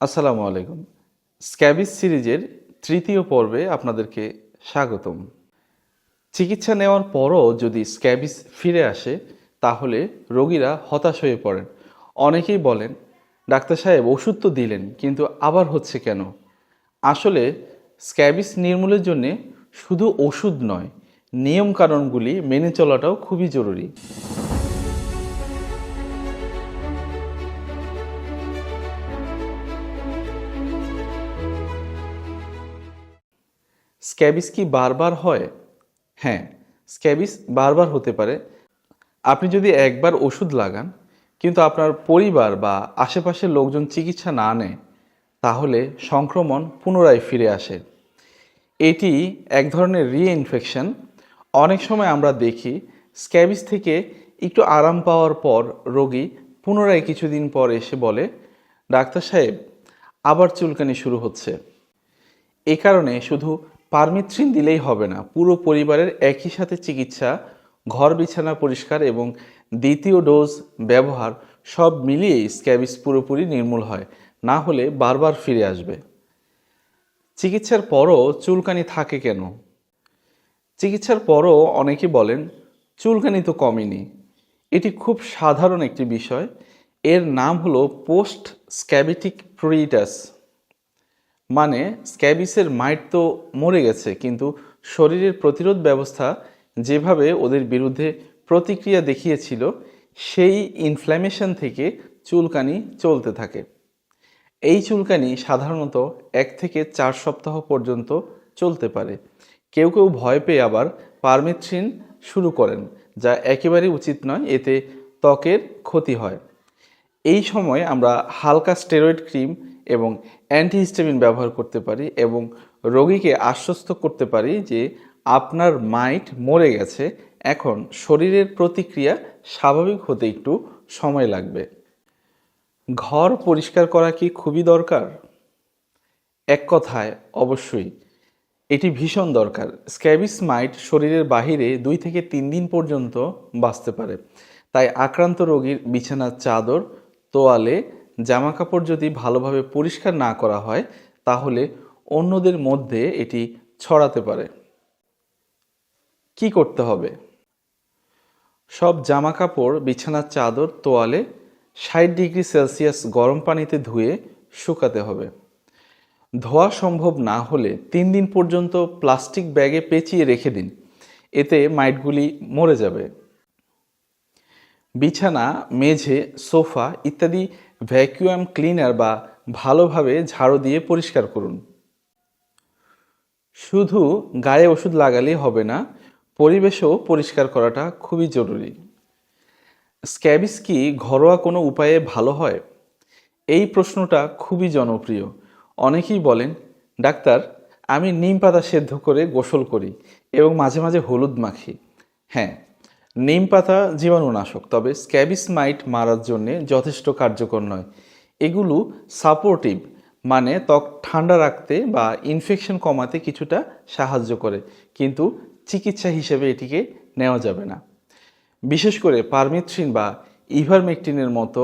আসসালামু আলাইকুম। স্ক্যাবিস সিরিজের তৃতীয় পর্বে আপনাদেরকে স্বাগতম। চিকিৎসা নেওয়ার পরও যদি স্ক্যাবিস ফিরে আসে, তাহলে রোগীরা হতাশ হয়ে পড়েন। অনেকেই বলেন, ডাক্তার সাহেব, ওষুধ তো দিলেন, কিন্তু আবার হচ্ছে কেন? আসলে স্ক্যাবিস নির্মূলের জন্য শুধু ওষুধ নয়, নিয়মকানুনগুলি মেনে চলাটাও খুবই জরুরি। স্ক্যাবিস কি বারবার হয়? হ্যাঁ স্ক্যাবিস বারবার হতে পারে। আপনি যদি একবার ওষুধ লাগান, কিন্তু আপনার পরিবার বা আশেপাশের লোকজন চিকিৎসা না নেয়, তাহলে সংক্রমণ পুনরায় ফিরে আসে। এটি এক ধরনের রিইনফেকশন। অনেক সময় আমরা দেখি স্ক্যাবিস থেকে একটু আরাম পাওয়ার পর রোগী পুনরায় কিছুদিন পর এসে বলে, ডাক্তার সাহেব, আবার চুলকানি শুরু হচ্ছে। এ কারণে শুধু পারমিথ্রিন দিলেই হবে না। পুরো পরিবারের একই সাথে চিকিৎসা, ঘর বিছানা পরিষ্কার এবং দ্বিতীয় ডোজ ব্যবহার সব মিলিয়েই স্ক্যাবিস পুরোপুরি নির্মূল হয়, না হলে বারবার ফিরে আসবে। চিকিৎসার পরও চুলকানি থাকে কেন? চিকিৎসার পরও অনেকে বলেন, চুলকানি তো কমেনি। এটি খুব সাধারণ একটি বিষয়। এর নাম হলো পোস্ট স্ক্যাবিটিক প্রিটাস। মানে স্ক্যাবিসের মাইট তো মরে গেছে, কিন্তু শরীরের প্রতিরোধ ব্যবস্থা যেভাবে ওদের বিরুদ্ধে প্রতিক্রিয়া দেখিয়েছিল, সেই ইনফ্ল্যামেশন থেকে চুলকানি চলতে থাকে। এই চুলকানি সাধারণত এক থেকে চার সপ্তাহ পর্যন্ত চলতে পারে। কেউ কেউ ভয় পেয়ে আবার পারমিথ্রিন শুরু করেন, যা একেবারেই উচিত নয়, এতে ত্বকের ক্ষতি হয়। এই সময় আমরা হালকা স্টেরয়েড ক্রিম এবং অ্যান্টিহিস্টামিন ব্যবহার করতে পারি এবং রোগীকে আশ্বস্ত করতে পারি যে আপনার মাইট মরে গেছে। এখন শরীরের প্রতিক্রিয়া স্বাভাবিক হতে একটু সময় লাগবে। ঘর পরিষ্কার করা কি খুবই দরকার? এক কথায়, অবশ্যই। এটি ভীষণ দরকার। স্ক্যাবিস মাইট শরীরের বাহিরে দুই থেকে তিন দিন পর্যন্ত বাঁচতে পারে। তাই আক্রান্ত রোগীর বিছানার চাদর, তোয়ালে জামাকাপড় যদি ভালোভাবে পরিষ্কার না করা হয়, তাহলে অন্যদের মধ্যে এটি ছড়াতে পারে। কি করতে হবে? সব জামা কাপড় বিছানার চাদর, তোয়ালে ষাট ডিগ্রি সেলসিয়াস গরম পানিতে ধুয়ে শুকাতে হবে। ধোয়া সম্ভব না হলে তিন দিন পর্যন্ত প্লাস্টিক ব্যাগে পেঁচিয়ে রেখে দিন। এতে মাইটগুলি মরে যাবে। বিছানা, মেঝে, সোফা ইত্যাদি ভ্যাকুয়াম ক্লিনার বা ভালোভাবে ঝাড়ু দিয়ে পরিষ্কার করুন। শুধু গায়ে ওষুধ লাগালেই হবে না, পরিবেশও পরিষ্কার করাটা খুবই জরুরি। স্ক্যাবিস কি ঘরোয়া কোনো উপায়ে ভালো হয়? এই প্রশ্নটা খুবই জনপ্রিয়। অনেকেই বলেন, ডাক্তার, আমি নিম পাতা সেদ্ধ করে গোসল করি এবং মাঝে মাঝে হলুদ মাখি। হ্যাঁ নিম পাতা জীবাণুনাশক, তবে স্ক্যাবিস মাইট মারার জন্যে যথেষ্ট কার্যকর নয়। এগুলো সাপোর্টিভ মানে ত্বক ঠান্ডা রাখতে বা ইনফেকশন কমাতে কিছুটা সাহায্য করে, কিন্তু চিকিৎসা হিসেবে এটিকে নেওয়া যাবে না। বিশেষ করে পারমিথ্রিন বা ইভারমেকটিনের মতো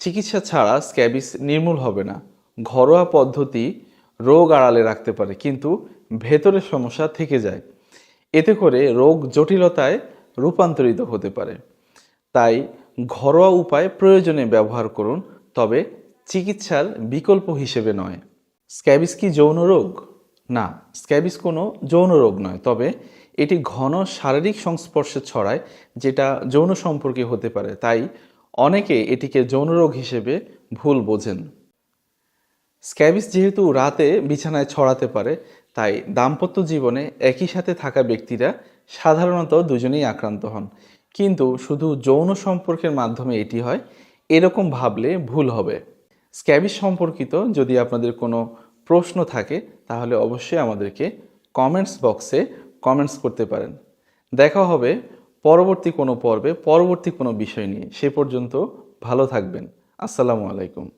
চিকিৎসা ছাড়া স্ক্যাবিস নির্মূল হবে না। ঘরোয়া পদ্ধতি রোগ আড়ালে রাখতে পারে, কিন্তু ভেতরের সমস্যা থেকে যায়। এতে করে রোগ জটিলতায় রূপান্তরিত হতে পারে। তাই ঘরোয়া উপায় প্রয়োজনে ব্যবহার করুন, তবে চিকিৎসার বিকল্প হিসেবে নয়। স্ক্যাবিস কি যৌন রোগ? না, স্ক্যাবিস কোনো যৌন রোগ নয়, তবে এটি ঘন শারীরিক সংস্পর্শে ছড়ায়, যেটা যৌন সম্পর্কে হতে পারে। তাই অনেকে এটিকে যৌন রোগ হিসেবে ভুল বোঝেন। স্ক্যাবিস যেহেতু রাতে বিছানায় ছড়াতে পারে, তাই দাম্পত্য জীবনে একই সাথে থাকা ব্যক্তিরা সাধারণত দুজনেই আক্রান্ত হন। কিন্তু শুধু যৌন সম্পর্কের মাধ্যমে এটি হয়, এরকম ভাবলে ভুল হবে। স্ক্যাবিস সম্পর্কিত যদি আপনাদের কোনো প্রশ্ন থাকে, তাহলে অবশ্যই আমাদেরকে কমেন্টস বক্সে কমেন্টস করতে পারেন। দেখা হবে পরবর্তী কোনো পর্বে, পরবর্তী কোনো বিষয় নিয়ে। সে পর্যন্ত ভালো থাকবেন। আসসালামু আলাইকুম।